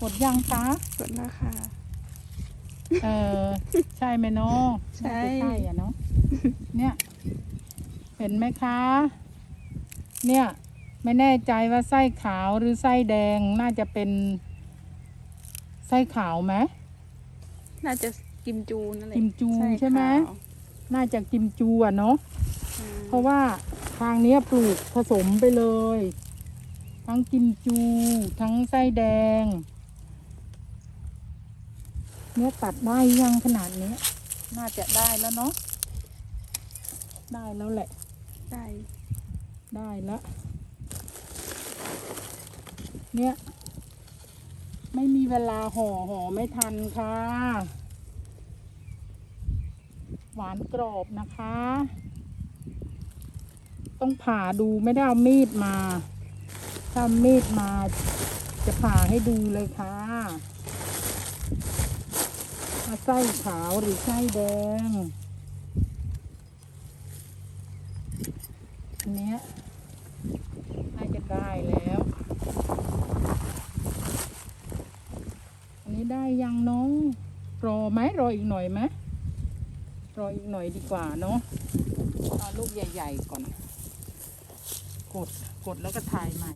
กดยังคะกดแล้วค่ะ เออ ใช่ไหมน้องใช่น่าจะใช่อะเนาะเนี่ย เห็นไหมคะ เนี่ย ไม่แน่ใจว่าไส้ขาวหรือไส้แดงน่าจะเป็น ไส้ขาวไหม น่าจะกิมจูนั่นแหละกิมจูส้ใช่ไหม ขาวน่าจะกิมจูอะเนาะ อืมเพราะว่าทางเนี้ยปลูกผสมไปเลย ทั้งกิมจู ทั้งไส้แดง เนี่ยตัดได้ยังขนาดนี้ น่าจะได้แล้วเนาะได้แล้วแหละ ได้ได้แล้วเนี่ย ไม่มีเวลาห่อห่อไม่ทันค่ะ หวานกรอบนะคะ ต้องผ่าดูไม่ได้เอามีดมา ถ้ามีดมาจะผ่าให้ดูเลยค่ะ ไส้ขาวหรือไส้แดงอันเนี้ยน่าจะได้แล้ว อันนี้ได้ยังน้องรอไหมรออีกหน่อยไหมรออีกหน่อยดีกว่าเนาะเอาลูกใหญ่ ๆ ก่อน กดกดแล้วก็ถ่ายใหม่